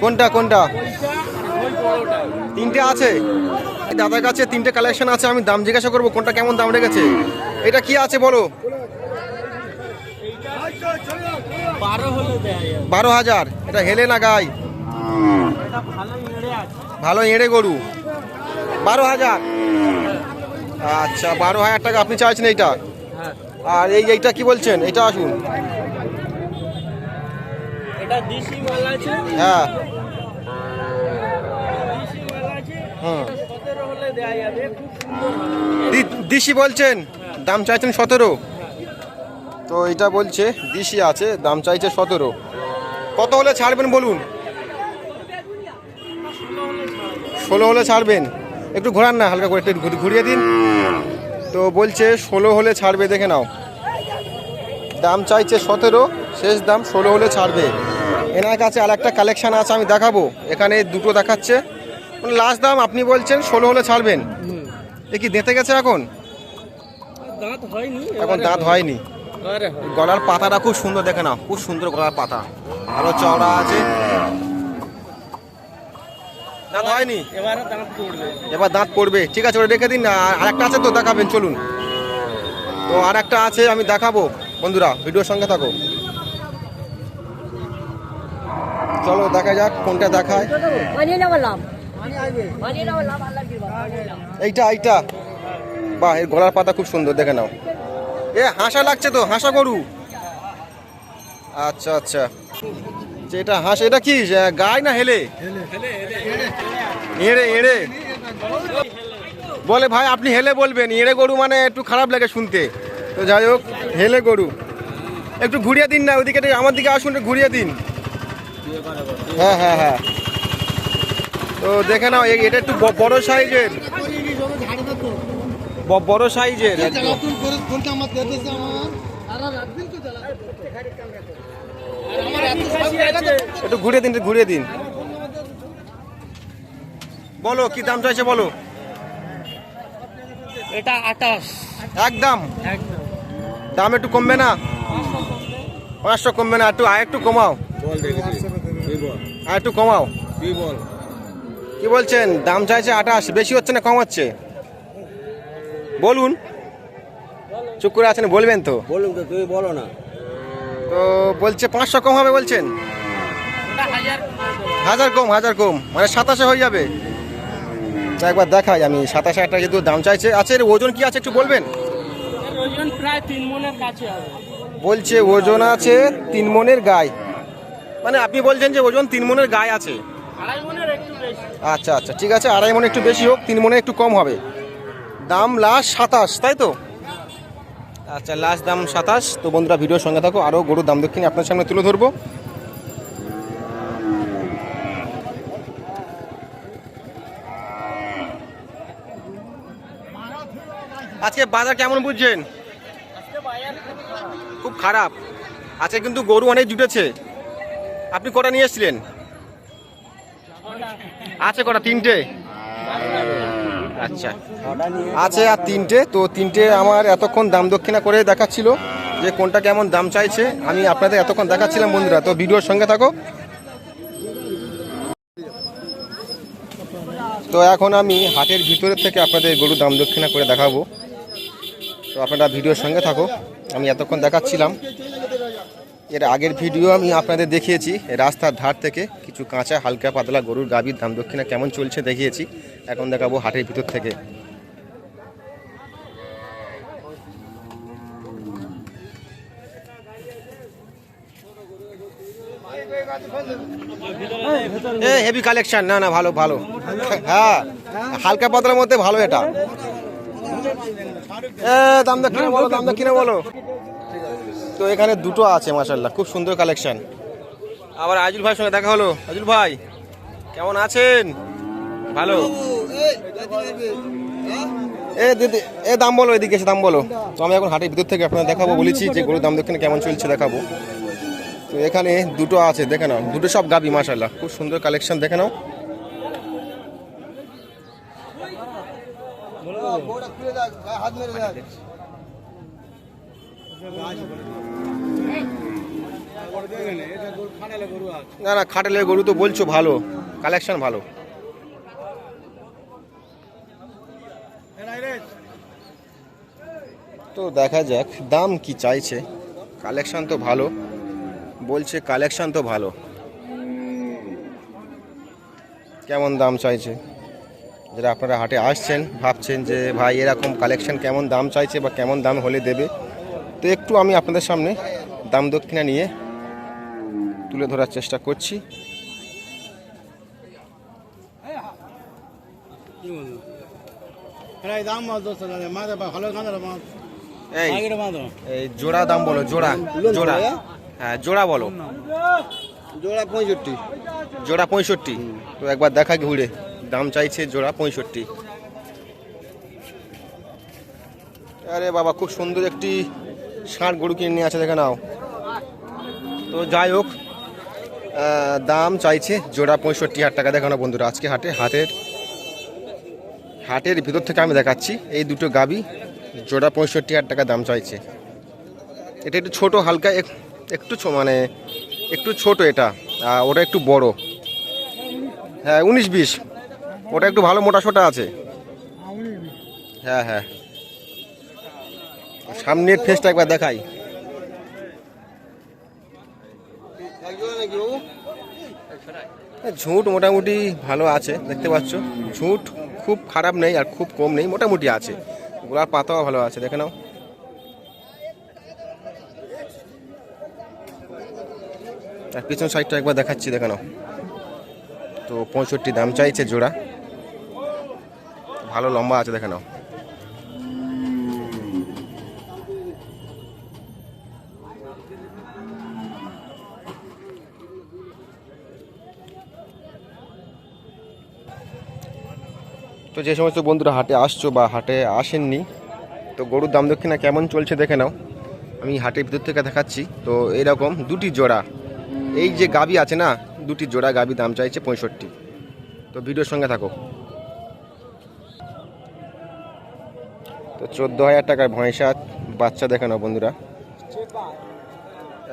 কোনটা কোনটা? তিনটে আছে? দাদার কাছে তিনটে কালেকশন আছে আমি দাম জিজ্ঞাসা করব কোনটা কেমন দাম রেখেছে? এটা কি আছে বলো? বারো হাজার। এটা হেলে না গাই? ভালো এঁড়ে গরু। বারো হাজার। আচ্ছা বারো হাজার টাকা আপনি চাইছেন এইটা? হ্যাঁ। আর এই এইটা কি বলছেন? এটা আসুন। এটা দিশি মাল আছে। হ্যাঁ। দিশি মাল আছে। হুম। সতেরো হলে দেয়া যাবে। খুব সুন্দর দিশি বলছেন? দাম চাইছেন সতেরো? তো এটা বলছে দিশি আছে দাম চাইছে সতেরো। কত হলে ছাড়বেন বলুন? ষোলো হলে ছাড়বেন। একটু ঘোরান না হালকা করে একটু ঘুরিয়ে দিন। তো বলছে ষোলো হলে ছাড়বে দেখে নাও। দাম চাইছে সতেরো শেষ দাম ষোলো হলে ছাড়বে। এনার কাছে আর একটা কালেকশান আছে আমি দেখাবো। এখানে দুটো দেখাচ্ছে। মানে লাস্ট দাম আপনি বলছেন ষোলো হলে ছাড়বেন। এ কি দেঁতে গেছে এখন? দাঁত হয়নি এখন দাঁত হয়নি। গলার পাতাটা খুব সুন্দর দেখে নাও খুব সুন্দর গলার পাতা। আরও চওড়া আছে। দাঁত হয়নি? এবারে দাঁত পড়বে। এবার দাঁত পড়বে। ঠিক আছে ওটা রেখে দিন আর একটা আছে তো দেখাবেন চলুন। তো আর একটা আছে আমি দেখাবো। বন্ধুরা ভিডিওর সঙ্গে থাকো। চলো দেখা যাক কোনটা দেখায়। এইটা এইটা। বাহ এর গলার পাতা খুব সুন্দর দেখে নাও। এ হাসা লাগছে তো হাসা গরু। আচ্ছা আচ্ছা। যে এটা হাঁস এটা কি? গায় না হেলে? এড়ে এড়ে। বলে ভাই আপনি হেলে বলবেন। এড়ে গরু মানে একটু খারাপ লাগে শুনতে। তো যাই হোক হেলে গরু। একটু ঘুরিয়ে দিন না ওইদিকে আমার দিকে আসুন ঘুরিয়ে দিন। হ্যাঁ হ্যাঁ হ্যাঁ। তো দেখে নাও এটা একটু বড় সাইজের। বড় সাইজের একটু ঘুরিয়ে দিন একটু ঘুরিয়ে দিন। বলো কি দাম চাইছে বলো? এটা আটাশ একদম। একদম। দাম একটু কমবে না? পাঁচশো কমবে না একটু আর একটু কমাও। আর একটু কমাও। কি বলছেন? দাম চাইছে আঠাশ বেশি হচ্ছে না কম হচ্ছে বলুন। চুপ করে আছেন বলবেন তো। বলুন তো তুমি বলো না। তো বলছে পাঁচশো কম হবে বলছেন? হাজার কম হাজার কম। মানে সাতাশে হয়ে যাবে। একবার দেখাই আমি সাতাশ হাজার টাকা যেহেতু দাম চাইছে আচ্ছা এর ওজন কি আছে একটু বলবেন? ওজন প্রায় তিন মনের কাছে বলছে ওজন আছে তিন মনের গায়ে। মানে আপনি বলছেন যে ওজন তিন মনের গায়ে আছে। আচ্ছা আচ্ছা ঠিক আছে আড়াই মনে একটু বেশি হোক তিন মনে একটু কম হবে। দাম লাস্ট সাতাশ তাই তো? আচ্ছা লাস্ট দাম সাতাশ। তো বন্ধুরা ভিডিওর সঙ্গে থাকো আরও গরুর দাম দক্ষিণে আপনার সামনে তুলে ধরবো। আজকে বাজার কেমন বুঝছেন? খুব খারাপ। আজকে কিন্তু গরু অনেক জুটেছে। আপনি কটা নিয়ে এসেছিলেন? আছে কটা? তিনটে? আচ্ছা। আছে আর তিনটে, তো তিনটে আমার এতক্ষণ দাম দক্ষিণা করে দেখাচ্ছিল যে কোনটা কেমন দাম চাইছে। আমি আপনাদের এতক্ষণ দেখাচ্ছিলাম বন্ধুরা, তো ভিডিওর সঙ্গে থাকো। তো এখন আমি হাটের ভিতরের থেকে আপনাদের গরু দাম দক্ষিণা করে দেখাবো। তো আপনারা ভিডিওর সঙ্গে থাকো, আমি এতক্ষণ দেখাচ্ছিলাম। এর আগের ভিডিও আমি আপনাদের দেখিয়েছি, রাস্তার ধার থেকে কিছু কাঁচা, হালকা, পাতলা গরুর গাভীর দাম দক্ষিণা কেমন চলছে দেখিয়েছি, এখন দেখাবো হাটের ভিতর থেকে। হেভি কালেকশন না না, ভালো ভালো। হ্যাঁ হালকা, পাতলার মধ্যে ভালো এটা। দাম দক্ষিণে বলো, দাম দক্ষিণে বলো। তো এখানে দুটো আছে মাসাল্লাহ খুব সুন্দর কালেকশন আবার আজুল ভাইয়ের সঙ্গে দেখা হলো। আজুল ভাই কেমন আছেন? ভালো। এ দিদি এ দাম বলো এদিকে এসে দাম বলো। তো আমি এখন হাটের ভিতর থেকে আপনাদের দেখাবো বলেছি যে গরুর দাম দক্ষিণে কেমন চলছে দেখাবো। তো এখানে দুটো আছে দেখে নাও। দুটো সব গাবি মাসাল্লাহ খুব সুন্দর কালেকশন দেখে নাও। না না, খাটালের গরু তো বলছো ভালো কালেকশন ভালো। তো দেখা যাক, দাম কি চাইছে। কালেকশন তো ভালো, বলছে কালেকশন তো ভালো। কেমন দাম চাইছে? যারা আপনারা হাটে আসছেন, ভাবছেন যে ভাই এরকম কালেকশন কেমন দাম চাইছে বা কেমন দাম হলে দেবে? তো একটু আমি আপনাদের সামনে দাম দক্ষিণা নিয়ে তুলে ধরার চেষ্টা করছি। এই জোড়া দাম বলো জোড়া জোড়া। হ্যাঁ জোড়া বলো। জোড়া পঁয়ষট্টি। জোড়া পঁয়ষট্টি। তো একবার দেখা ঘুরে। দাম চাইছে জোড়া পঁয়ষট্টি। আরে বাবা খুব সুন্দর একটি ষাঁড় গরু কিনে নিয়ে আছে, দেখে নাও। তো যাই হোক দাম চাইছে জোড়া পঁয়ষট্টি হাজার টাকা। দেখানো বন্ধুরা, আজকে হাটে, হাটের হাটের ভিতর থেকে আমি দেখাচ্ছি, এই দুটো গাবি জোড়া পঁয়ষট্টি হাজার টাকা দাম চাইছে। এটা একটু ছোট, হালকা, এক- একটু মানে একটু ছোট এটা ওটা একটু বড়। হ্যাঁ উনিশ বিশ। ওটা একটু ভালো মোটা সোটা আছে। হ্যাঁ হ্যাঁ। সামনের ফেসটা একবার দেখাই। ঝুট মোটামুটি ভালো আছে, দেখতে পাচ্ছ। ঝুট খুব খারাপ নেই আর খুব কম নেই, মোটামুটি আছে। গোলার পাতাও ভালো আছে, দেখে নাও। আর পিছন সাইডটা একবার দেখাচ্ছি, দেখে নাও। তো পঁয়ষট্টি দাম চাইছে জোড়া। ভালো লম্বা আছে, দেখে নাও। তো যে সমস্ত বন্ধুরা হাটে আসছো বা হাটে আসেননি, তো গরুর দাম দক্ষিণা কেমন চলছে দেখে নাও। আমি হাটের ভিতর থেকে দেখাচ্ছি, তো এরকম দুটি জোড়া। এই যে গাবি আছে না, দুটি জোড়া গাবি দাম চাইছে পঁয়ষট্টি। তো ভিডিওর সঙ্গে থাকো। তো চোদ্দ হাজার টাকার ভয়সাত বাচ্চা দেখে নাও বন্ধুরা।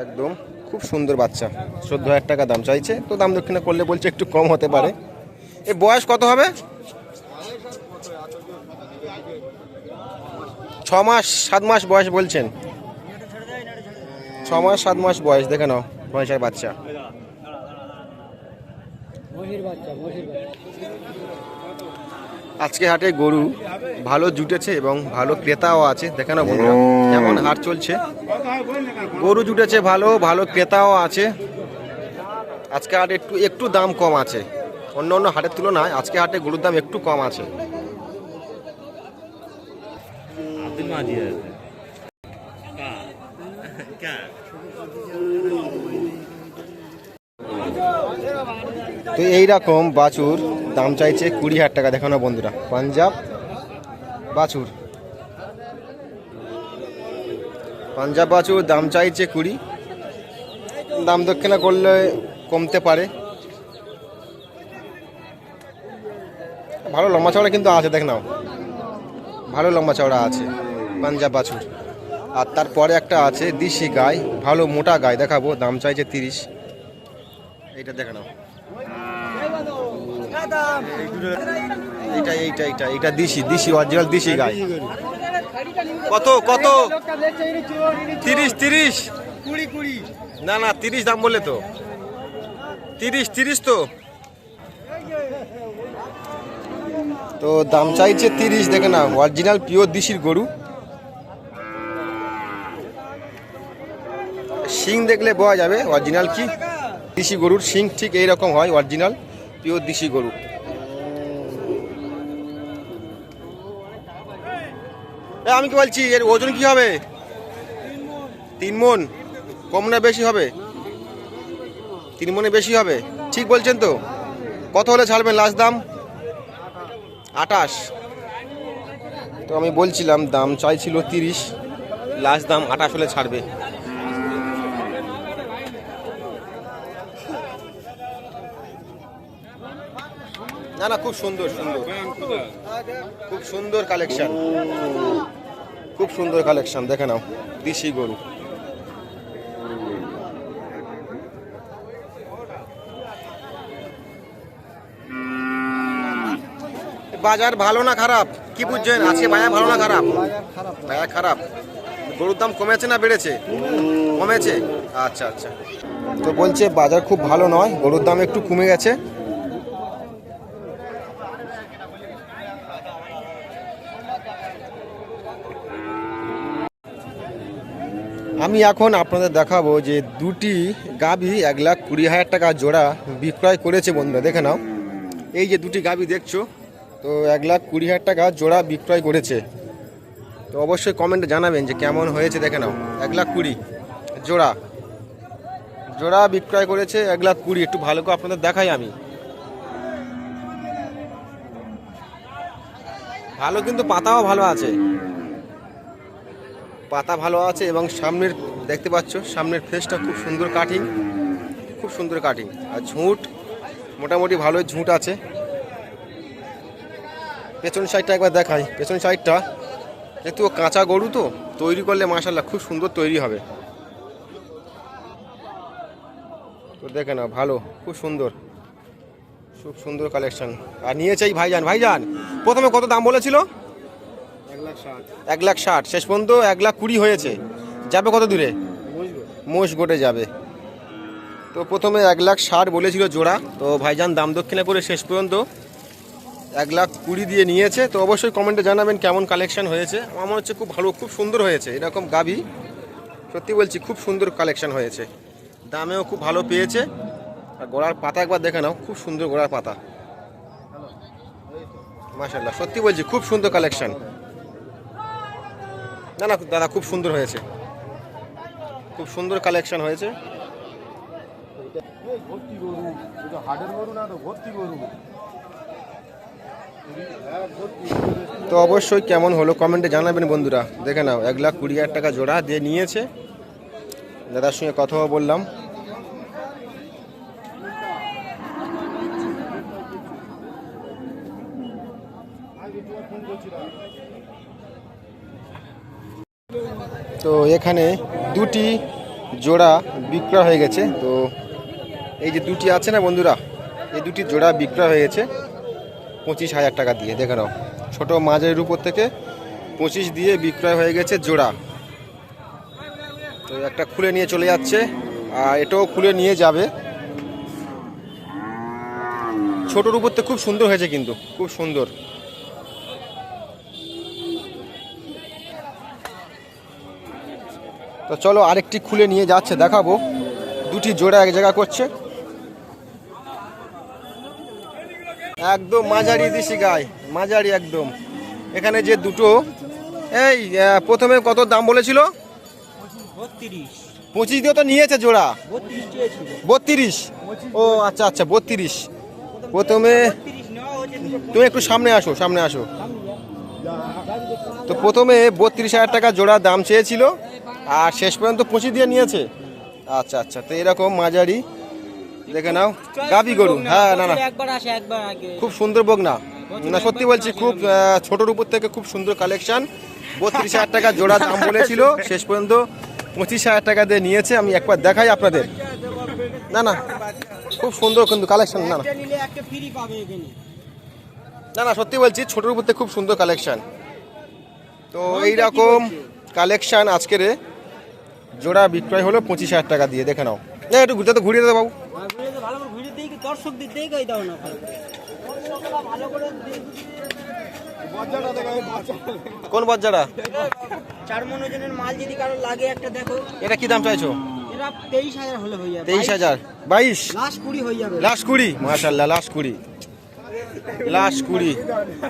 একদম খুব সুন্দর বাচ্চা। চোদ্দ হাজার টাকা দাম চাইছে, তো দাম দক্ষিণা করলে বলছে একটু কম হতে পারে। এ বয়স কত হবে? ছ মাস সাত মাস বয়স বলছেন। ছ মাস সাত মাস বয়স দেখে নাও বয়সের বাচ্চা মহির বাচ্চা। আজকে হাটে গরু ভালো জুটেছে এবং ভালো ক্রেতাও আছে। দেখে নাও বন্ধুরা কেমন হাট চলছে। গরু জুটেছে ভালো ভালো ক্রেতাও আছে। আজকে হাটে একটু একটু দাম কম আছে। অন্য অন্য হাটের তুলনায় আজকে হাটে গরুর দাম একটু কম আছে। তো এইরকম বাছুর, দাম চাইছে কুড়ি হাজার টাকা। দেখানো বন্ধুরা, পাঞ্জাব বাছুর। পাঞ্জাব বাছুর, দাম চাইছে কুড়ি। দাম দক্ষিণা করলে কমতে পারে। ভালো লম্বা চওড়া কিন্তু আছে, দেখ নাও। ভালো লম্বা চওড়া আছে। পাঞ্জাব বাছুর আর তারপরে একটা আছে দিশি গাই, ভালো মোটা গাই, দেখাবো, দাম চাইছে তিরিশ। এইটা দেখানো এইটা এইটা এইটা এইটা দিশি দিশি অরিজিনাল দিশি গাই। কত কত? তিরিশ তিরিশ? কুড়ি কুড়ি না না, তিরিশ দাম বললে তো। তিরিশ তিরিশ তো। তো দাম চাইছে তিরিশ, দেখে না অরিজিনাল পিওর দিশির গরু। শিং দেখলে বোঝা যাবে অরিজিনাল কি? দিশি গরুর শিং ঠিক এই রকম হয় অরিজিনাল পিওর দিশি গরু। আমি কি বলছি, এর ওজন কি হবে? তিন মন। কম না বেশি হবে? তিন মনে বেশি হবে? ঠিক বলছেন তো? কত হলে ছাড়বেন লাস্ট দাম? আটাশ তো আমি বলছিলাম, দাম চাইছিল তিরিশ লাস্ট দাম আটাশ হলে ছাড়বে। না না, খুব সুন্দর সুন্দর। খুব সুন্দর কালেকশন খুব সুন্দর কালেকশন দেখে নাও, দিশি গরু। বাজার ভালো না খারাপ? কি বুঝছেন? আজকে বাজার ভালো না খারাপ? বাজার খারাপ। গরুর দাম কমেছে না বেড়েছে? কমেছে? আচ্ছা আচ্ছা। তো বলছে বাজার খুব ভালো নয়, গরুর দাম একটু কমে গেছে। আমি এখন আপনাদের দেখাবো যে দুটি গাবি এক লাখ কুড়ি হাজার টাকা জোড়া বিক্রয় করেছে বন্ধুরা, দেখে নাও। এই যে দুটি গাবি দেখছ, তো এক লাখ কুড়ি হাজার টাকা জোড়া বিক্রয় করেছে। তো অবশ্যই কমেন্টে জানাবেন যে কেমন হয়েছে, দেখে নাও। এক লাখ কুড়ি জোড়া। জোড়া বিক্রয় করেছে এক লাখ কুড়ি, একটু ভালো করে আপনাদের দেখাই আমি। ভালো কিন্তু পাতাও ভালো আছে। পাতা ভালো আছে এবং সামনের, দেখতে পাচ্ছ, সামনের ফেসটা খুব সুন্দর কাটিং খুব সুন্দর কাটিং আর ঝুঁট, মোটামুটি ভালোই ঝুঁট আছে। পেছন সাইডটা একবার দেখাই। পেছন সাইডটা একটু কাঁচা গরু তো, তৈরি করলে মাসাল্লাহ খুব সুন্দর তৈরি হবে। তো দেখে না ভালো, খুব সুন্দর। খুব সুন্দর কালেকশন আর নিয়েছে এই ভাইজান ভাইজান, প্রথমে কত দাম বলেছিল? এক লাখ ষাট। শেষ পর্যন্ত এক লাখ কুড়ি হয়েছে। যাবে কত দূরে? মোষ গোটে যাবে। তো প্রথমে এক লাখ ষাট বলেছিল জোড়া। তো ভাইজান দাম দক্ষিণে করে শেষ পর্যন্ত এক লাখ কুড়ি দিয়ে নিয়েছে। তো অবশ্যই কমেন্টে জানাবেন কেমন কালেকশন হয়েছে। আমার মনে হচ্ছে খুব ভালো, খুব সুন্দর হয়েছে। এরকম গাবি সত্যি বলছি, খুব সুন্দর কালেকশন হয়েছে। দামেও খুব ভালো পেয়েছে। আর গোড়ার পাতা একবার দেখে নাও, খুব সুন্দর গোড়ার পাতা। মাশাল্লাহ সত্যি বলছি, খুব সুন্দর কালেকশন না না, দাদা, খুব সুন্দর হয়েছে। খুব সুন্দর কালেকশন হয়েছে। তো অবশ্যই কেমন হলো কমেন্টে জানাবেন বন্ধুরা। দেখে নাও, এক লাখ কুড়ি হাজার টাকা জোড়া দিয়ে নিয়েছে। দাদার সঙ্গে কথাও বললাম। তো এখানে দুটি জোড়া বিক্রয় হয়ে গেছে। তো এই যে দুটি আছে না বন্ধুরা, এই দুটি জোড়া বিক্রয় হয়ে গেছে। পঁচিশ হাজার টাকা দিয়ে, দেখে নাও। ছোটো মাঝের উপর থেকে পঁচিশ দিয়ে বিক্রয় হয়ে গেছে জোড়া। তো একটা খুলে নিয়ে চলে যাচ্ছে, আর এটাও খুলে নিয়ে যাবে। ছোটোর উপর খুব সুন্দর হয়েছে কিন্তু, খুব সুন্দর। তো চলো আরেকটি খুলে নিয়ে যাচ্ছে, দেখাবো। দুটি জোড়া এক জায়গা করছে। একদম মাঝারি দিশি গায়ে মাঝারি একদম। এখানে যে দুটো, এই প্রথমে কত দাম বলেছিল? পঁচিশ দিয়ে তো নিয়েছে জোড়া। বত্রিশ। ও আচ্ছা আচ্ছা বত্রিশ। প্রথমে তুমি একটু সামনে আসো সামনে আসো। তো প্রথমে বত্রিশ হাজার টাকা জোড়া দাম চেয়েছিল। আর শেষ পর্যন্ত পঁচিশ দিয়ে নিয়েছে। আচ্ছা আচ্ছা তো এরকম মাঝারি। দেখে নাও গাবি গরু। হ্যাঁ না না। খুব সুন্দর বক না না সত্যি বলছি খুব ছোটোর উপর থেকে খুব সুন্দর কালেকশন বত্রিশ হাজার টাকা জোড়া দাম বলেছিল শেষ পর্যন্ত পঁচিশ হাজার টাকা দিয়ে নিয়েছে। আমি একবার দেখাই আপনাদের। না না খুব সুন্দর কিন্তু কালেকশন না না। না না সত্যি বলছি ছোটোর উপর থেকে খুব সুন্দর কালেকশন তো এইরকম কালেকশান আজকের জোড়া বিক্রয় হলো পঁচিশ হাজার টাকা দিয়ে দেখে নাও। না একটু ঘুরতে তো ঘুরিয়ে দেবো বাবু। কোন বাচ্চাটা চার মন ওজনের মাল যদি কারও লাগে একটা দেখো এটা কি দাম চাইছো? তেইশ হাজার হলে হয়ে যাবে। তেইশ হাজার। বাইশ? লাশ কুড়ি হয়ে যাবে। লাশ কুড়ি? মাশাল্লাহ লাশ কুড়ি। লাশ কুড়ি।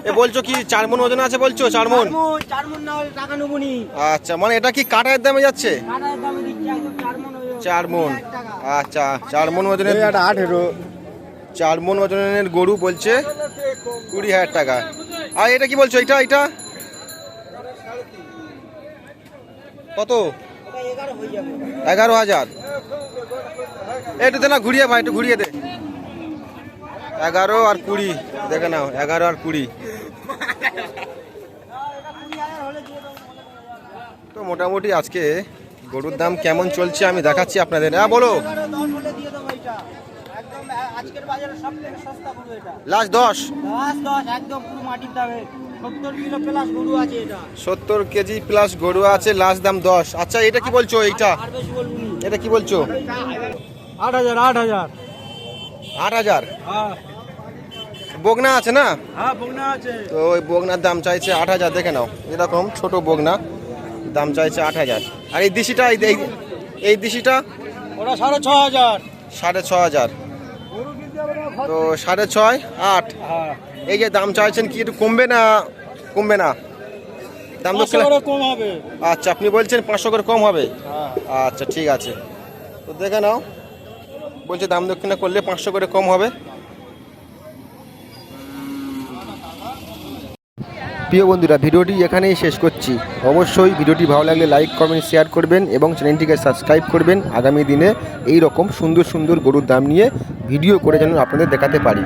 এ বলছো কি চার মন ওজন আছে বলছো? চার মন চার মণ, চার মন না হলে টাকা নেব নি আচ্ছা মানে এটা কি কাটার দামে যাচ্ছে? কাটার দামে দিচ্ছি একদম চার মন হয়ে যাবে। চার মন এক টাকা। আচ্ছা চার মন ওজনের আঠেরো। চার মন ওজনের গরু বলছে কুড়ি হাজার টাকা। আর এটা কি বলছো? এটা এটা কত? এগারো এগারো হাজার। একটু দে না ঘুরিয়ে ভাই একটু ঘুরিয়ে দে। এগারো আর কুড়ি, দেখে নাও, এগারো আর কুড়ি। তো মোটামুটি আজকে গরুর দাম কেমন চলছে আমি দেখাচ্ছি আপনাদের। হ্যাঁ বলো। লাস্ট দশ। সত্তর কেজি প্লাস গরু আছে, লাস্ট দাম দশ। আচ্ছা এটা কি বলছো এইটা। এটা কি বলছো? আট হাজার আট হাজার। আট হাজার? বগনা আছে না? আছে তো ওই বগনার দাম চাইছে আট হাজার দেখে নাও। এরকম ছোট বগনা দাম চাইছে আট হাজার। আর এই দিশিটা এই দিশিটা? ওটা সাড়ে ছ হাজার। সাড়ে ছ হাজার। তো সাড়ে ছয় আট। হ্যাঁ। এই যে দাম চাইছেন কি একটু কমবে না কমবে না? দাম তো কম হবে। আচ্ছা আপনি বলছেন পাঁচশো করে কম হবে? হ্যাঁ। আচ্ছা ঠিক আছে। তো দেখে নাও। বলছে দাম দক্ষিণা করলে পাঁচশো করে কম হবে। প্রিয় বন্ধুরা, ভিডিওটি এখানেই শেষ করছি। অবশ্যই ভিডিওটি ভালো লাগলে লাইক, কমেন্ট, শেয়ার করবেন এবং চ্যানেলটিকে সাবস্ক্রাইব করবেন। আগামী দিনে এই রকম সুন্দর সুন্দর গরুর দাম নিয়ে ভিডিও করে যেন আপনাদের দেখাতে পারি।